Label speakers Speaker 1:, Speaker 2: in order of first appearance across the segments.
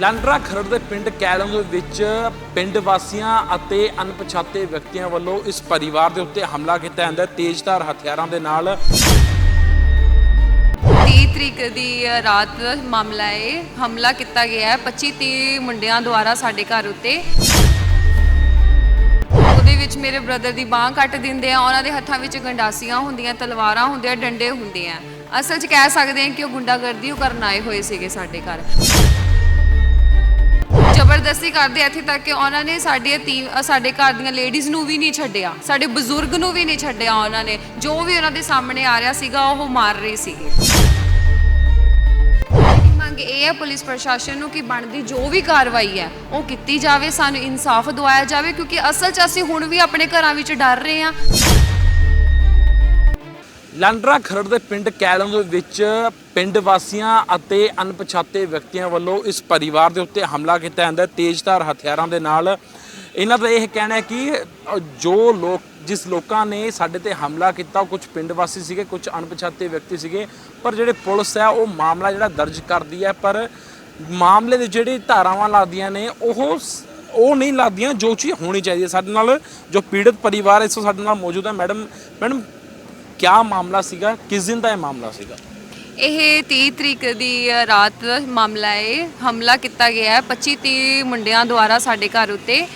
Speaker 1: ਲਾਂਡਰਾ ਖਰੜ ਦੇ ਪਿੰਡ ਕੈਲਮ ਦੇ ਵਿੱਚ ਪਿੰਡ ਵਾਸੀਆਂ ਅਤੇ ਅਣਪਛਾਤੇ ਵਿਅਕਤੀਆਂ ਵੱਲੋਂ ਇਸ ਪਰਿਵਾਰ ਦੇ ਉੱਤੇ ਹਮਲਾ ਕੀਤਾ ਜਾਂਦਾ ਹੈ। ਤੇਜ਼ਧਾਰ ਹਥਿਆਰਾਂ ਦੇ ਨਾਲ
Speaker 2: 30 ਤਰੀਕ ਦੀ ਰਾਤ ਮਾਮਲਾ ਹੈ। ਹਮਲਾ ਕੀਤਾ ਗਿਆ ਹੈ। 25 30 ਮੁੰਡਿਆਂ ਦੁਆਰਾ ਸਾਡੇ ਘਰ ਉੱਤੇ। ਉਹਦੇ ਵਿੱਚ ਮੇਰੇ ਬ੍ਰਦਰ ਦੀ ਬਾਹ ਕੱਟ ਦਿੰਦੇ ਆ। ਉਹਨਾਂ ਦੇ ਹੱਥਾਂ ਵਿੱਚ ਗੰਡਾਸੀਆਂ ਹੁੰਦੀਆਂ, ਤਲਵਾਰਾਂ ਹੁੰਦੀਆਂ, ਡੰਡੇ ਹੁੰਦੇ ਆ। ਅਸਲ 'ਚ ਕਹਿ ਸਕਦੇ ਹਾਂ ਕਿ ਉਹ ਗੁੰਡਾਗਰਦੀ ਉਹ ਕਰਨ ਆਏ ਹੋਏ ਸੀਗੇ ਸਾਡੇ ਘਰ। ਜ਼ਬਰਦਸਤੀ ਕਰਦੇ ਇੱਥੇ ਤੱਕ ਕਿ ਉਹਨਾਂ ਨੇ ਸਾਡੇ ਤੀ ਅ, ਸਾਡੇ ਘਰ ਦੀਆਂ ਲੇਡੀਜ਼ ਨੂੰ ਵੀ ਨਹੀਂ ਛੱਡਿਆ ਸਾਡੇ ਬਜ਼ੁਰਗ ਨੂੰ ਵੀ ਨਹੀਂ ਛੱਡਿਆ ਉਹਨਾਂ ਨੇ। ਜੋ ਵੀ ਉਹਨਾਂ ਦੇ ਸਾਹਮਣੇ ਆ ਰਿਹਾ ਸੀਗਾ ਉਹ ਮਾਰ ਰਹੇ ਸੀਗੇ। ਮੇਰੀ ਮੰਗ ਇਹ ਹੈ ਪੁਲਿਸ ਪ੍ਰਸ਼ਾਸਨ ਨੂੰ ਕਿ ਬਣਦੀ ਜੋ ਵੀ ਕਾਰਵਾਈ ਹੈ ਉਹ ਕੀਤੀ ਜਾਵੇ ਸਾਨੂੰ ਇਨਸਾਫ ਦਿਵਾਇਆ ਜਾਵੇ ਕਿਉਂਕਿ ਅਸਲ 'ਚ ਅਸੀਂ ਹੁਣ ਵੀ ਆਪਣੇ ਘਰਾਂ ਵਿੱਚ ਡਰ ਰਹੇ ਹਾਂ।
Speaker 1: ਲਾਂਡਰਾ ਖਰੜ ਦੇ ਪਿੰਡ ਕੈਲਮ ਦੇ ਵਿੱਚ ਪਿੰਡ ਵਾਸੀਆਂ ਅਤੇ ਅਣਪਛਾਤੇ ਵਿਅਕਤੀਆਂ ਵੱਲੋਂ ਇਸ ਪਰਿਵਾਰ ਦੇ ਉੱਤੇ ਹਮਲਾ ਕੀਤਾ ਜਾਂਦਾ ਹੈ। ਤੇਜ਼ਧਾਰ ਹਥਿਆਰਾਂ ਦੇ ਨਾਲ ਇਹਨਾਂ ਦਾ ਇਹ ਕਹਿਣਾ ਹੈ ਕਿ ਜੋ ਲੋਕ, ਜਿਸ ਲੋਕਾਂ ਨੇ ਸਾਡੇ ਤੇ ਹਮਲਾ ਕੀਤਾ, ਉਹ ਕੁਝ ਪਿੰਡ ਵਾਸੀ ਸੀਗੇ, ਕੁਝ ਅਣਪਛਾਤੇ ਵਿਅਕਤੀ ਸੀਗੇ, ਪਰ ਜਿਹੜੇ ਪੁਲਿਸ ਹੈ, ਉਹ ਮਾਮਲਾ ਜਿਹੜਾ ਦਰਜ ਕਰਦੀ ਹੈ, ਪਰ ਮਾਮਲੇ ਦੇ ਜਿਹੜੇ ਧਾਰਾਵਾਂ ਲੱਗਦੀਆਂ ਨੇ, ਉਹ ਉਹ ਨਹੀਂ ਲੱਗਦੀਆਂ ਜੋ ਚੀਜ਼ ਹੋਣੀ ਚਾਹੀਦੀ ਹੈ। ਸਾਡੇ ਨਾਲ ਜੋ ਪੀੜਤ ਪਰਿਵਾਰ ਇਸ ਸਾਡੇ ਨਾਲ ਮੌਜੂਦ ਹੈ। ਮੈਡਮ ਮੈਡਮ ਕਿਆ ਮਾਮਲਾ ਸੀਗਾ, ਕਿਸ ਦਿਨ ਦਾ ਇਹ ਮਾਮਲਾ ਸੀਗਾ?
Speaker 2: ਇਹ 30 ਤਰੀਕ ਦੀ ਰਾਤ ਮਾਮਲਾ ਹੈ। ਹਮਲਾ ਕੀਤਾ ਗਿਆ ਹੈ। 25 30 ਮੁੰਡਿਆਂ ਦੁਆਰਾ ਸਾਡੇ ਘਰ ਉੱਤੇ।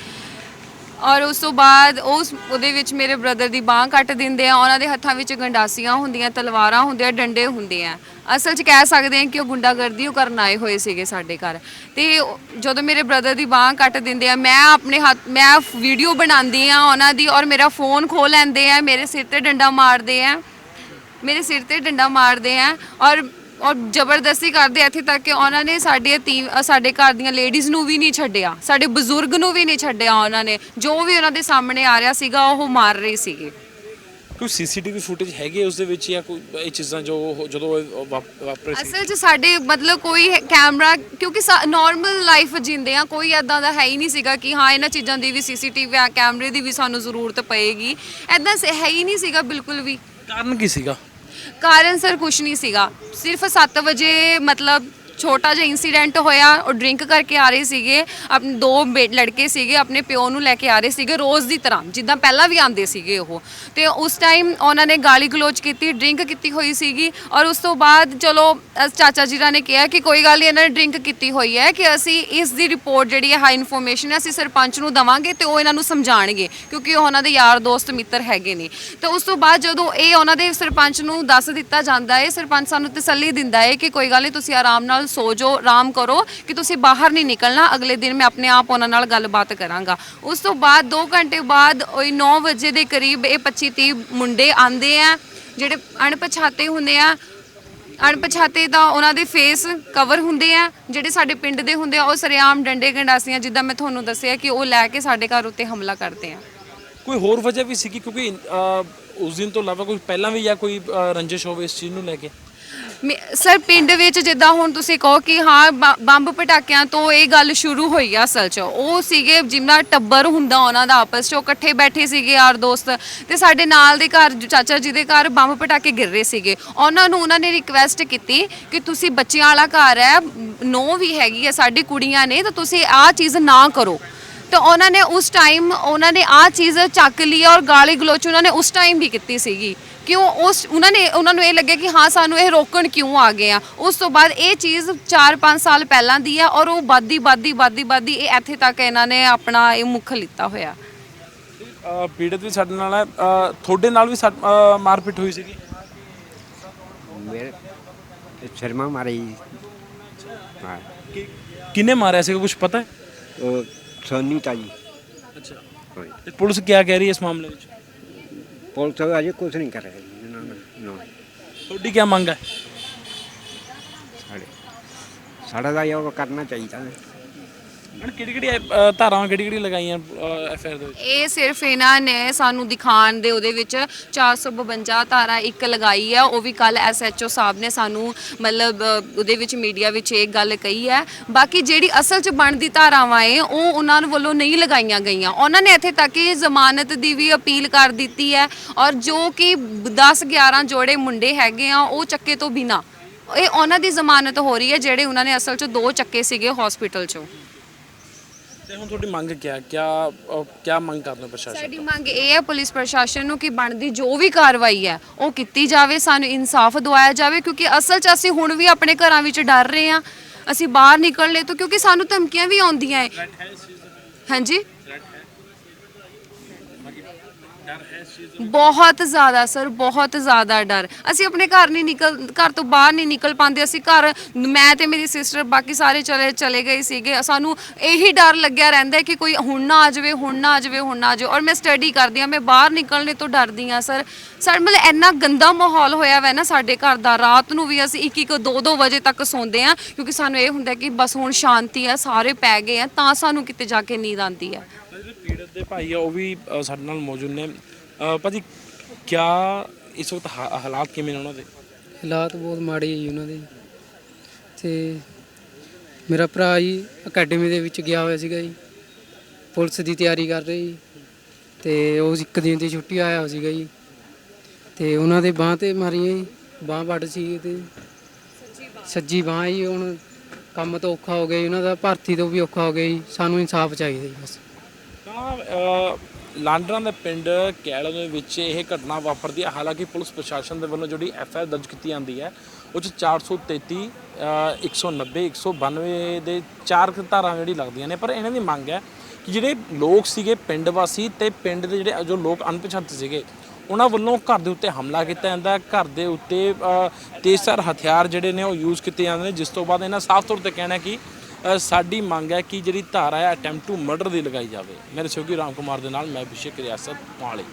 Speaker 2: ਔਰ ਉਸ ਤੋਂ ਬਾਅਦ ਉਸ ਉਹਦੇ ਵਿੱਚ ਮੇਰੇ ਬ੍ਰਦਰ ਦੀ ਬਾਹ ਕੱਟ ਦਿੰਦੇ ਆ, ਉਹਨਾਂ ਦੇ ਹੱਥਾਂ ਵਿੱਚ ਗੰਡਾਸੀਆਂ ਹੁੰਦੀਆਂ, ਤਲਵਾਰਾਂ ਹੁੰਦੀਆਂ, ਡੰਡੇ ਹੁੰਦੇ ਆ। ਅਸਲ 'ਚ ਕਹਿ ਸਕਦੇ ਹਾਂ ਕਿ ਉਹ ਗੁੰਡਾਗਰਦੀ ਉਹ ਕਰਨ ਆਏ ਹੋਏ ਸੀਗੇ ਸਾਡੇ ਘਰ। ਤੇ ਜਦੋਂ ਮੇਰੇ ਬ੍ਰਦਰ ਦੀ ਬਾਹ ਕੱਟ ਦਿੰਦੇ ਆ, ਮੈਂ ਆਪਣੇ ਹੱਥ, ਮੈਂ ਵੀਡੀਓ ਬਣਾਉਂਦੀ ਆ ਉਹਨਾਂ ਦੀ ਔਰ ਮੇਰਾ ਫੋਨ ਖੋ ਲੈਂਦੇ ਆ, ਮੇਰੇ ਸਿਰ ਤੇ ਡੰਡਾ ਮਾਰਦੇ ਆ, ਮੇਰੇ ਸਿਰ ਤੇ ਡੰਡਾ ਮਾਰਦੇ ਆ ਔਰ ਔਰ ਜ਼ਬਰਦਸਤੀ ਕਰਦੇ ਇੱਥੇ ਤੱਕ ਕਿ ਉਹਨਾਂ ਨੇ ਸਾਡੇ ਤੀ ਅ, ਸਾਡੇ ਘਰ ਦੀਆਂ ਲੇਡੀਜ਼ ਨੂੰ ਵੀ ਨਹੀਂ ਛੱਡਿਆ ਸਾਡੇ ਬਜ਼ੁਰਗ ਨੂੰ ਵੀ ਨਹੀਂ ਛੱਡਿਆ ਉਹਨਾਂ ਨੇ। ਜੋ ਵੀ ਉਹਨਾਂ ਦੇ ਸਾਹਮਣੇ ਆ ਰਿਹਾ ਸੀਗਾ ਉਹ ਮਾਰ ਰਹੇ ਸੀਗੇ।
Speaker 1: ਕੋਈ ਸੀਸੀਟੀਵੀ ਫੁਟੇਜ ਹੈਗੇ ਉਸ ਦੇ ਵਿੱਚ ਜਾਂ ਕੋਈ ਇਹ ਚੀਜ਼ਾਂ ਜੋ ਉਹ- ਜਦੋਂ ਇਹ ਵਾਪ- ਵਾਪਰੇ ਸੀ?
Speaker 2: ਅਸਲ 'ਚ ਸਾਡੇ ਮਤਲਬ ਕੋਈ ਕੈਮਰਾ ਕਿਉਂਕਿ ਨਾਰਮਲ ਲਾਈਫ ਜਿੰਦੇ ਆ ਕੋਈ ਐਦਾਂ ਦਾ ਹੈ ਹੀ ਨਹੀਂ ਸੀਗਾ ਕਿ ਹਾਂ ਇਹਨਾਂ ਚੀਜ਼ਾਂ ਦੀ ਵੀ ਸੀਸੀਟੀਵੀ ਆ ਕੈਮਰੇ ਦੀ ਵੀ ਸਾਨੂੰ ਜ਼ਰੂਰਤ ਪਏਗੀ। ਐਦਾਂ ਹੈ ਹੀ ਨਹੀਂ ਸੀਗਾ ਬਿਲਕੁਲ ਵੀ।
Speaker 1: ਕਾਰਨ ਕੀ ਸੀਗਾ?
Speaker 2: ਕਾਰਨ ਸਰ ਕੁਛ ਨਹੀਂ ਸੀਗਾ। ਸਿਰਫ 7 ਵਜੇ ਮਤਲਬ ਛੋਟਾ ਜਿਹਾ ਇਨਸੀਡੈਂਟ ਹੋਇਆ ਉਹ ਡਰਿੰਕ ਕਰਕੇ ਆ ਰਹੇ ਸੀਗੇ। ਆਪਣੇ ਦੋ ਬੇ- ਲੜਕੇ ਸੀਗੇ ਆਪਣੇ ਪਿਓ ਨੂੰ ਲੈ ਕੇ ਆ ਰਹੇ ਸੀਗੇ ਰੋਜ਼ ਦੀ ਤਰ੍ਹਾਂ ਜਿੱਦਾਂ ਪਹਿਲਾਂ ਵੀ ਆਉਂਦੇ ਸੀਗੇ ਉਹ। ਤੇ ਉਸ ਟਾਈਮ ਉਹਨਾਂ ਨੇ ਗਾਲੀ ਗਲੋਚ ਕੀਤੀ ਡਰਿੰਕ ਕੀਤੀ ਹੋਈ ਸੀਗੀ ਔਰ ਉਸ ਤੋਂ ਬਾਅਦ ਚਲੋ ਅ, ਚਾਚਾ ਜੀਰਾ ਨੇ ਕਿਹਾ ਕਿ ਕੋਈ ਗੱਲ ਨਹੀਂ ਇਹਨਾਂ ਨੇ ਡਰਿੰਕ ਕੀਤੀ ਹੋਈ ਹੈ ਕਿ ਅਸੀਂ ਇਸ ਦੀ ਰਿਪੋਰਟ ਜਿਹੜੀ ਹੈ ਹਾਈ ਇਨਫੋਰਮੇਸ਼ਨ ਹੈ ਅਸੀਂ ਸਰਪੰਚ ਨੂੰ ਦਵਾਂਗੇ ਤੇ ਉਹ ਇਹਨਾਂ ਨੂੰ ਸਮਝਾਣਗੇ ਕਿਉਂਕਿ ਉਹ ਉਹਨਾਂ ਦੇ ਯਾਰ ਦੋਸਤ ਮਿੱਤਰ ਹੈਗੇ ਨੇ। ਤਾਂ ਉਸ ਤੋਂ ਬਾਅਦ ਜਦੋਂ ਇਹ ਉਹਨਾਂ ਦੇ ਸਰਪੰਚ ਨੂੰ ਦੱਸ ਦਿੱਤਾ ਜਾਂਦਾ ਹੈ ਸਰਪੰਚ ਸਾਨੂੰ ਤਸੱਲੀ ਦਿੰਦਾ ਹੈ ਕਿ ਕੋਈ ਗੱਲ ਨਹੀਂ ਤੁਸੀਂ ਆਰਾਮ ਨਾਲ ਸੋ ਜਾਓ ਆਰਾਮ ਕਰੋ ਕਿ ਤੁਸੀਂ ਬਾਹਰ ਨਹੀਂ ਨਿਕਲਣਾ। ਅਗਲੇ ਦਿਨ ਮੈਂ ਆਪਣੇ ਆਪ ਉਹਨਾਂ ਨਾਲ ਗੱਲਬਾਤ ਕਰਾਂਗਾ। ਉਸ ਤੋਂ ਬਾਅਦ 2 ਘੰਟੇ ਬਾਅਦ ਉਹੀ 9 ਵਜੇ ਦੇ ਕਰੀਬ ਇਹ 25 30 ਮੁੰਡੇ ਆਂਦੇ ਆ, ਜਿਹੜੇ ਅਣਪਛਾਤੇ ਹੁੰਦੇ ਆ। ਅਣਪਛਾਤੇ ਤਾਂ ਉਹਨਾਂ ਦੇ ਫੇਸ ਕਵਰ ਹੁੰਦੇ ਆ, ਜਿਹੜੇ ਸਾਡੇ ਪਿੰਡ ਦੇ ਹੁੰਦੇ ਆ, ਉਹ ਸਰੇਆਮ ਡੰਡੇ ਗੰਡਾਸੀਆਂ, ਜਿੱਦਾਂ ਮੈਂ ਤੁਹਾਨੂੰ ਦੱਸਿਆ ਕਿ ਉਹ ਲੈ ਕੇ ਸਾਡੇ ਘਰ ਉੱਤੇ ਹਮਲਾ ਕਰਦੇ ਆ।
Speaker 1: ਕੋਈ ਹੋਰ ਵਜ੍ਹਾ ਵੀ ਸੀਗੀ? ਕਿਉਂਕਿ ਉਸ ਦਿਨ ਤੋਂ ਇਲਾਵਾ ਕੋਈ ਪਹਿਲਾਂ ਵੀ ਜਾਂ ਕੋਈ ਰੰਜਿਸ਼ ਹੋਵੇ ਇਸ ਚੀਜ਼ ਨੂੰ ਲੈ ਕੇ?
Speaker 2: ਸਰ, ਪਿੰਡ ਵਿੱਚ ਜਿੱਦਾਂ ਹੁਣ ਤੁਸੀਂ ਕਹੋ ਕਿ ਹਾਂ, ਬ- ਬੰਬ ਪਟਾਕਿਆਂ ਤੋਂ ਇਹ ਗੱਲ ਸ਼ੁਰੂ ਹੋਈ ਆ ਅਸਲ 'ਚ। ਉਹ ਸੀਗੇ ਜਿੰਨਾ ਟੱਬਰ ਹੁੰਦਾ ਉਹਨਾਂ ਦਾ ਆਪਸ 'ਚ। ਉਹ ਇਕੱਠੇ ਬੈਠੇ ਸੀਗੇ ਯਾਰ ਦੋਸਤ ਤੇ ਸਾਡੇ ਨਾਲ ਦੇ ਘਰ ਜੋ ਚਾਚਾ ਜੀ ਦੇ ਘਰ ਬੰਬ ਪਟਾਕੇ ਗਿਰ ਰਹੇ ਸੀਗੇ। ਉਹਨਾਂ ਨੂੰ ਉਹਨਾਂ ਨੇ ਰਿਕਵੈਸਟ ਕੀਤੀ ਕਿ ਤੁਸੀਂ ਬੱਚਿਆਂ ਵਾਲਾ ਘਰ ਹੈ, ਨੋ ਵੀ ਹੈਗੀ ਹੈ ਸਾਡੀ ਕੁੜੀਆਂ ਨੇ, ਤਾਂ ਤੁਸੀਂ ਆਹ ਚੀਜ਼ ਨਾ ਕਰੋ। ਤਾਂ ਉਹਨਾਂ ਨੇ ਉਸ ਟਾਈਮ ਉਹਨਾਂ ਨੇ ਆਹ ਚੀਜ਼ ਚੱਕ ਲਈ ਔਰ ਗਾਲੀ ਗਲੋਚ ਉਹਨਾਂ ਨੇ ਉਸ ਟਾਈਮ ਵੀ ਕੀਤੀ ਸੀਗੀ। ਕਿਉਂ? ਉਸ ਉਹਨਾਂ ਨੇ ਉਹਨਾਂ ਨੂੰ ਇਹ ਲੱਗਿਆ ਕਿ ਹਾਂ ਸਾਨੂੰ ਇਹ ਰੋਕਣ ਕਿਉਂ ਆ ਗਏ ਆ? ਉਸ ਤੋਂ ਬਾਅਦ ਇਹ ਚੀਜ਼ 4-5 ਸਾਲ ਪਹਿਲਾਂ ਦੀ ਆ ਔਰ ਉਹ ਬਾਦੀ ਬਾਦੀ ਬਾਦੀ ਬਾਦੀ ਇਹ ਇੱਥੇ ਤੱਕ ਇਹਨਾਂ ਨੇ ਆਪਣਾ ਇਹ ਮੁੱਖ ਲਿੱਤਾ ਹੋਇਆ।
Speaker 1: ਅ, ਪੀੜਤ ਵੀ ਸਾਡੇ ਨਾਲ ਹੈ। ਅ, ਤੁਹਾਡੇ ਨਾਲ ਵੀ ਸੱਟ- ਅ, ਮਾਰਪੀਟ ਹੋਈ ਸੀਗੀ?
Speaker 3: ਮੇਰੇ ਸ਼ਰਮਾ ਮਾਰੀ। ਹਾਂ
Speaker 1: ਕਿ ਕਿਨੇ ਮਾਰਿਆ ਸੀਗਾ? ਕੁਝ ਪਤਾ ਹੈ?
Speaker 3: ਉਹ ਸੋਨੀ ਤਾਜੀ
Speaker 1: ਅੱਛਾ।
Speaker 3: ਹੋਈ
Speaker 1: ਤੇ ਪੁਲਿਸ ਕੀ ਕਹਿ ਰਹੀ ਹੈ ਇਸ ਮਾਮਲੇ ਵਿੱਚ?
Speaker 3: ਪੁਲਿਸ ਅਜੇ ਕੁਝ ਨਹੀਂ ਕਰ ਰਹੀ ਨਾ ਨਾ।
Speaker 1: ਤੁਹਾਡੀ ਕੀ ਮੰਗ ਹੈ?
Speaker 3: ਸਾਡੇ ਸਾਡਾ ਦਾ ਇਹ ਕਰਨਾ ਚਾਹੀਦਾ। ਹੈ
Speaker 1: ਮੈਡਮ ਕਿਹੜੀ ਕਿਹੜੀ ਧਾਰਾਵਾਂ ਕਿਹੜੀ ਕਿਹੜੀ ਲਗਾਈਆਂ ਐਫ ਆਰ ਦੇ ਵਿੱਚ?
Speaker 2: ਇਹ ਸਿਰਫ ਇਹਨਾਂ ਨੇ ਸਾਨੂੰ ਦਿਖਾਣ ਦੇ ਉਹਦੇ ਵਿੱਚ 452 ਧਾਰਾ ਇੱਕ ਲਗਾਈ ਹੈ, ਉਹ ਵੀ ਕੱਲ ਓ ਸਾਹਿਬ ਨੇ ਸਾਨੂੰ ਮਤਲਬ ਉਹਦੇ ਵਿੱਚ ਮੀਡੀਆ ਵਿੱਚ ਇਹ ਗੱਲ ਕਹੀ ਹੈ। ਬਾਕੀ ਜਿਹੜੀ ਅਸਲ 'ਚ ਬਣਦੀ ਧਾਰਾਵਾਂ ਏ ਉਹ ਉਹਨਾਂ ਵੱਲੋਂ ਨਹੀਂ ਲਗਾਈਆਂ ਗਈਆਂ। ਉਹਨਾਂ ਨੇ ਇੱਥੇ ਤੱਕ ਕਿ ਜ਼ਮਾਨਤ ਦੀ ਵੀ ਅਪੀਲ ਕਰ ਦਿੱਤੀ ਹੈ ਔਰ ਜੋ ਕਿ 10 11 ਜੋੜੇ ਮੁੰਡੇ ਹੈਗੇ ਆ, ਉਹ ਚੱਕੇ ਤੋਂ ਬਿਨਾ, ਇਹ ਉਹਨਾਂ ਦੀ ਜ਼ਮਾਨਤ ਹੋ ਰਹੀ ਹੈ, ਜਿਹੜੇ ਉਹਨਾਂ ਨੇ ਅਸਲ 'ਚ ਦੋ ਚੱਕੇ ਸੀਗੇ ਹਸਪੀਟਲ 'ਚੋਂ।
Speaker 1: ਤੇ ਹੁਣ ਤੁਹਾਡੀ ਮੰਗ ਕੀ ਹੈ ਕਿਆ ਅ, ਕਿਆ ਮੰਗ ਕਰਦੇ ਹੋ ਪ੍ਰਸ਼ਾਸਨ
Speaker 2: ਸਾਡੀ ਮੰਗ ਇਹ ਹੈ ਪੁਲਿਸ ਪ੍ਰਸ਼ਾਸਨ ਨੂੰ ਕਿ ਬਣਦੀ ਜੋ ਵੀ ਕਾਰਵਾਈ ਹੈ ਉਹ ਕੀਤੀ ਜਾਵੇ ਸਾਨੂੰ ਇਨਸਾਫ ਦਿਵਾਇਆ ਜਾਵੇ ਕਿਉਂਕਿ ਅਸਲ 'ਚ ਅਸੀਂ ਹੁਣ ਵੀ ਆਪਣੇ ਘਰਾਂ ਵਿੱਚ ਡਰ ਰਹੇ ਹਾਂ। ਅਸੀਂ ਬਾਹਰ ਨਿਕਲਣੇ ਤੋਂ ਕਿਉਂਕਿ ਸਾਨੂੰ ਧਮਕੀਆਂ ਵੀ ਆਉਂਦੀਆਂ ਹੈ। ਹਾਂਜੀ? ਬਹੁਤ ਜ਼ਿਆਦਾ, ਸਰ, ਬਹੁਤ ਜ਼ਿਆਦਾ ਡਰ। ਅਸੀਂ ਆਪਣੇ ਘਰ ਨਹੀਂ ਨਿਕਲ, ਘਰ ਤੋਂ ਬਾਹਰ ਨਹੀਂ ਨਿਕਲ ਪਾਉਂਦੇ। ਅਸੀਂ ਘਰ, ਮੈਂ ਤੇ ਮੇਰੀ ਸਿਸਟਰ ਬਾਕੀ ਸਾਰੇ ਚਲੇ ਚਲੇ ਗਏ ਸੀਗੇ। ਸਾਨੂੰ ਇਹੀ ਡਰ ਲੱਗਿਆ ਰਹਿੰਦਾ ਕਿ ਕੋਈ ਹੁਣ ਨਾ ਆ ਜਾਵੇ, ਹੁਣ ਨਾ ਆ ਜਾਵੇ, ਹੁਣ ਨਾ ਆ ਜਾਵੇ। ਔਰ ਮੈਂ ਸਟੱਡੀ ਕਰਦੀ ਆ ਮੈਂ ਬਾਹਰ ਨਿਕਲਣੇ ਤੋਂ ਡਰਦੀ ਆ ਸਰ। ਸਾਡੇ ਮਤਲਬ ਇੰਨਾ ਗੰਦਾ ਮਾਹੌਲ ਹੋਇਆ ਵੈ ਨਾ ਸਾਡੇ ਘਰ ਦਾ। ਰਾਤ ਨੂੰ ਵੀ ਅਸੀਂ 1 1 2 2 ਵਜੇ ਤੱਕ ਸੌਂਦੇ ਆ ਕਿਉਂਕਿ ਸਾਨੂੰ ਇਹ ਹੁੰਦਾ ਕਿ ਬਸ ਹੁਣ ਸ਼ਾਂਤੀ ਆ, ਸਾਰੇ ਪੈ ਗਏ ਆ, ਤਾਂ ਸਾਨੂੰ ਕਿਤੇ ਜਾ ਕੇ ਨੀਂਦ ਆਉਂਦੀ ਹੈ
Speaker 1: ਜਿਹੜੇ ਪੀੜਤ ਦੇ ਭਾਈ ਆ ਉਹ ਵੀ ਅ, ਸਾਡੇ ਨਾਲ ਮੌਜੂਦ ਨੇ। ਅ, ਭਾਜੀ ਕਿਆ ਇਸ ਵਕਤ ਹਾ- ਹਾਲਾਤ ਕਿਵੇਂ ਨੇ ਉਹਨਾਂ ਦੇ?
Speaker 4: ਹਾਲਾਤ ਬਹੁਤ ਮਾੜੇ ਜੀ ਉਹਨਾਂ ਦੇ। ਤੇ ਮੇਰਾ ਭਰਾ ਜੀ ਅਕੈਡਮੀ ਦੇ ਵਿੱਚ ਗਿਆ ਹੋਇਆ ਸੀਗਾ ਜੀ। ਪੁਲਿਸ ਦੀ ਤਿਆਰੀ ਕਰ ਰਿਹਾ ਜੀ। ਤੇ ਉਹ ਇੱਕ ਦਿਨ ਦੀ ਛੁੱਟੀ ਆਇਆ ਹੋਇਆ ਸੀਗਾ ਜੀ। ਤੇ ਉਹਨਾਂ ਦੇ ਬਾਹ ਤੇ ਮਾਰੀਆਂ ਜੀ ਬਾਹ ਵੱਢ ਸੀ ਤੇ ਸੱਜੀ ਬਾਹ ਜੀ ਹੁਣ ਕੰਮ ਤੋਂ ਔਖਾ ਹੋ ਗਿਆ ਜੀ ਉਹਨਾਂ ਦਾ ਭਰਤੀ ਤੋਂ ਵੀ ਔਖਾ ਹੋ ਗਿਆ ਜੀ। ਸਾਨੂੰ ਇਨਸਾਫ ਚਾਹੀਦਾ ਜੀ ਬਸ।
Speaker 1: ਤਾਂ ਲਾਂਡਰਾਂ ਦੇ ਪਿੰਡ ਕੈਲੋ ਦੇ ਵਿੱਚ ਇਹ ਘਟਨਾ ਵਾਪਰਦੀ ਹੈ। ਹਾਲਾਂਕਿ ਪੁਲਿਸ ਪ੍ਰਸ਼ਾਸਨ ਦੇ ਵੱਲੋਂ ਜਿਹੜੀ ਐਫ ਆਈ ਆਰ ਦਰਜ ਕੀਤੀ ਜਾਂਦੀ ਹੈ ਉਹ 'ਚ 433 ਅ, 190 192 ਦੇ ਚਾਰ ਕੁ ਧਾਰਾਂ ਜਿਹੜੀ ਲੱਗਦੀਆਂ ਨੇ। ਪਰ ਇਹਨਾਂ ਦੀ ਮੰਗ ਹੈ ਕਿ ਜਿਹੜੇ ਲੋਕ ਸੀਗੇ ਪਿੰਡ ਵਾਸੀ ਤੇ ਪਿੰਡ ਦੇ ਜਿਹੜੇ ਜੋ ਲੋਕ ਅਣਪਛਾਤੇ ਸੀਗੇ ਉਹਨਾਂ ਵੱਲੋਂ ਘਰ ਦੇ ਉੱਤੇ ਹਮਲਾ ਕੀਤਾ ਜਾਂਦਾ ਘਰ ਦੇ ਉੱਤੇ ਅ, ਤੇਜ਼ਧਾਰ ਹਥਿਆਰ ਜਿਹੜੇ ਨੇ ਉਹ ਯੂਜ਼ ਕੀਤੇ ਜਾਂਦੇ ਨੇ। ਜਿਸ ਤੋਂ ਬਾਅਦ ਇਹਨਾਂ ਸਾਫ਼ ਤੌਰ ਤੇ ਕਹਿਣਾ ਕਿ ਸਾਡੀ ਮੰਗ ਹੈ ਕਿ ਜਿਹੜੀ ਧਾਰਾ ਹੈ ਅਟੈਂਪਟ ਟੂ ਮਰਡਰ ਦੀ ਲਗਾਈ ਜਾਵੇ। ਮੇਰੇ ਸਹਿਯੋਗੀ ਰਾਮ ਕੁਮਾਰ ਦੇ ਨਾਲ ਮੈਂ ਅਭਿਸ਼ੇਕ ਰਿਆਸਤ ਮੋਹਾਲੀ